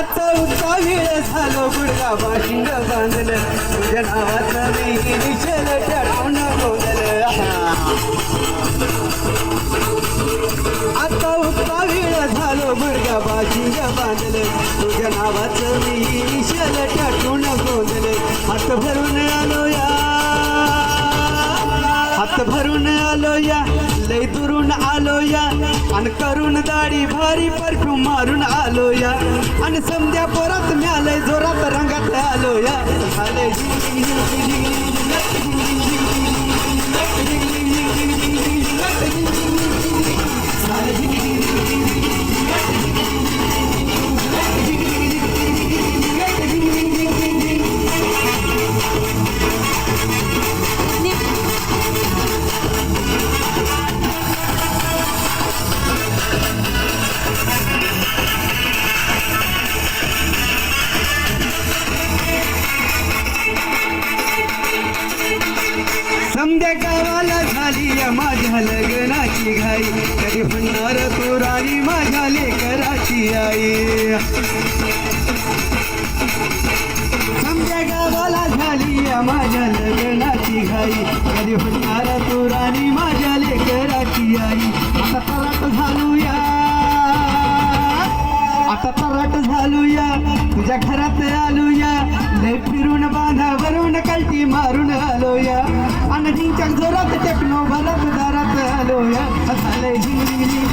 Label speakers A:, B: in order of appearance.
A: झाला पाहिजे आता उत्ता वेळ झालो गुडगा बाशिंग बांधलं. तुझ्या नावाचं मी निशल टाकून बोललं. आता उत्ता वेळ झालो गुडगा बाशिंग बांधलं. तुझ्या नावाचं मी निशल टाकून बोललं. हात भरून आलो या हात भरून आलो या लय दुरून आलो या आणि करून दाढी भारी परफ्यूम मारून आलो या आणि समध्या परत म्यालय जोरात रंगात आलो या आले गावाला झाली या माझ्या लग्नाची घाई. कधी म्हणणार तो राणी माझ्या लेकराची आई. समध्या गावाला झाली या माझ्या लग्नाची घाई. कधी म्हणणार तू राणी माझ्या लेकराची आई. आता तलाट झालूया. आता तलाट झालूया. तुझ्या घरात आलूया. लय फिरून बांधा वरून Hallelujah.